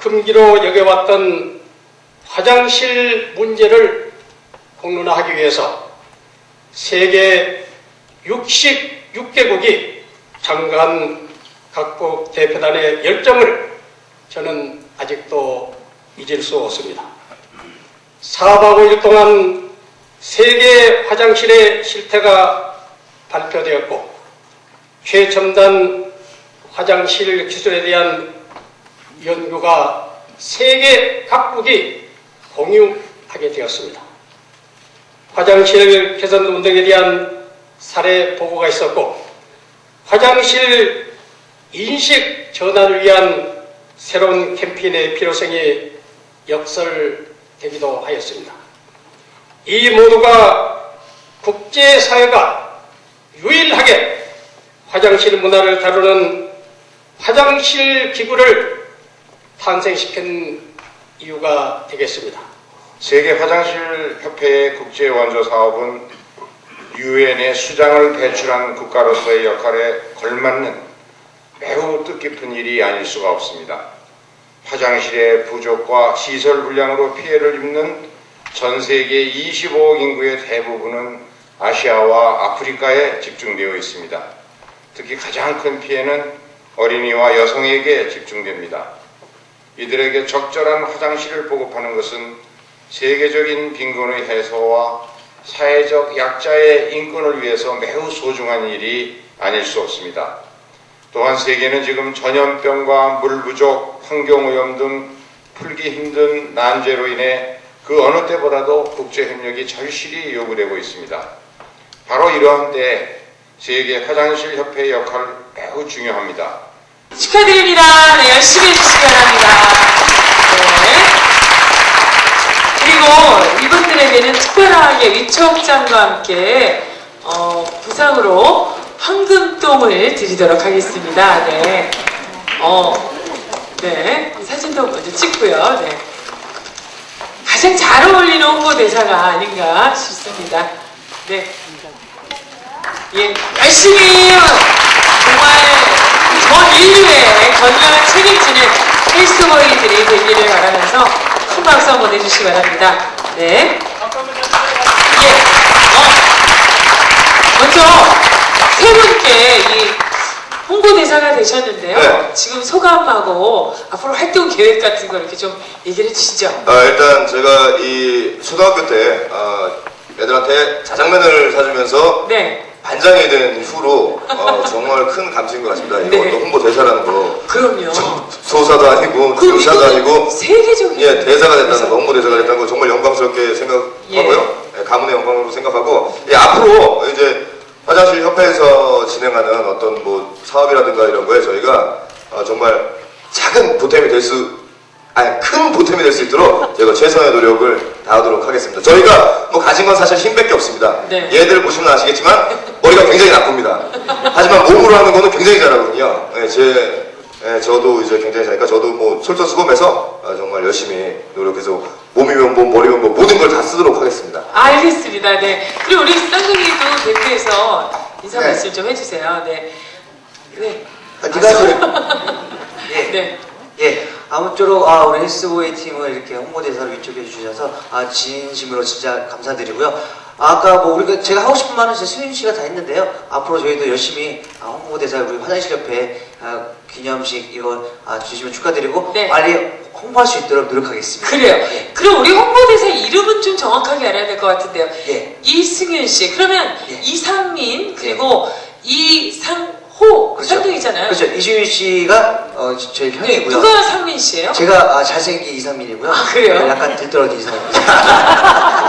금기로 여겨왔던 화장실 문제를 공론화하기 위해서 세계 66개국이 참가한 각국 대표단의 열정을 저는 아직도 잊을 수 없습니다. 4박 5일 동안 세계 화장실의 실태가 발표되었고 최첨단 화장실 기술에 대한 연구가 세계 각국이 공유하게 되었습니다. 화장실 개선 운동에 대한 사례 보고가 있었고 화장실 인식 전환을 위한 새로운 캠페인의 필요성이 역설되기도 하였습니다. 이 모두가 국제사회가 유일하게 화장실 문화를 다루는 화장실 기구를 탄생시킨 이유가 되겠습니다. 세계 화장실 협회의 국제 원조 사업은 유엔의 수장을 배출한 국가로서의 역할에 걸맞는 매우 뜻깊은 일이 아닐 수가 없습니다. 화장실의 부족과 시설 불량으로 피해를 입는 전 세계 25억 인구의 대부분은 아시아와 아프리카에 집중되어 있습니다. 특히 가장 큰 피해는 어린이와 여성에게 집중됩니다. 이들에게 적절한 화장실을 보급하는 것은 세계적인 빈곤의 해소와 사회적 약자의 인권을 위해서 매우 소중한 일이 아닐 수 없습니다. 또한 세계는 지금 전염병과 물 부족, 환경오염 등 풀기 힘든 난제로 인해 그 어느 때보다도 국제협력이 절실히 요구되고 있습니다. 바로 이러한 때에 세계 화장실 협회의 역할은 매우 중요합니다. 축하드립니다. 네, 열심히 해주시기 바랍니다. 네. 그리고 이분들에게는 특별하게 위촉장과 함께 어, 부상으로 황금똥을 드리도록 하겠습니다. 네. 어, 네. 사진도 먼저 찍고요. 네. 가장 잘 어울리는 홍보대사가 아닌가 싶습니다. 네. 예, 열심히 인류의 건강을 책임지는 헬스보이들이 되기를 바라면서 큰 박수 한번 해주시기 바랍니다. 네. 예, 어, 먼저 세 분께 이 홍보대사가 되셨는데요. 네. 지금 소감하고 앞으로 활동 계획 같은 거 이렇게 좀 얘기를 해주시죠. 아, 일단 제가 이 초등학교 때 아, 애들한테 자장면을 사주면서 네. 반장이 된 후로 어, 정말 큰 감수인 것 같습니다. 이거 네. 또 홍보 대사라는 거 그럼요. 소사도 아니고 그럼 교사도 이거는 아니고 세계적인 예 대사가 됐다는. 거 홍보 대사가 됐다는 거 정말 영광스럽게 생각하고요. 예, 가문의 영광으로 생각하고 예, 앞으로 이제 화장실 협회에서 진행하는 어떤 뭐 사업이라든가 이런 거에 저희가 어, 정말 작은 보탬이 될 수 아니 큰 보탬이 될 수 있도록 제가 최선의 노력을 다하도록 하겠습니다. 저희가 뭐 가진 건 사실 힘밖에 없습니다. 네. 얘들 보시면 아시겠지만 머리가 굉장히 나쁩니다. 하지만 몸으로 하는 거는 굉장히 잘하거든요. 예, 제 예, 저도 이제 굉장히 잘하니까 저도 뭐 솔선수범해서 아, 정말 열심히 노력해서 몸이면 몸, 머리면 뭐 모든 걸 다 쓰도록 하겠습니다. 알겠습니다. 네. 그리고 우리 쌍둥이도 대표에서 인사 네. 말씀 좀 해주세요. 네. 네. 아, 네가 예. 네. 예. 아무쪼록 아, 우리 헬스보이 팀을 이렇게 홍보대사로 위촉해 주셔서 아, 진심으로 진짜 감사드리고요. 아까 뭐 우리가 제가 하고 싶은 말은 진짜 수윤 씨가 다 했는데요. 앞으로 저희도 열심히 아, 홍보대사 우리 화장실 협회 아, 기념식 이거 아, 주시면 축하드리고 네. 빨리 홍보할 수 있도록 노력하겠습니다. 그래요. 예. 그럼 우리 홍보대사 이름은 좀 정확하게 알아야 될 것 같은데요. 예. 이승윤 씨. 그러면 예. 이상민 그리고 이상호 그렇죠. 쌍둥이잖아요. 그렇죠. 이주윤 씨가 어, 저- 저희 네. 형이고요. 누가 상민 씨예요? 제가 아, 잘생긴 이상민이고요. 아, 그래요? 약간 들떨어진 이상민.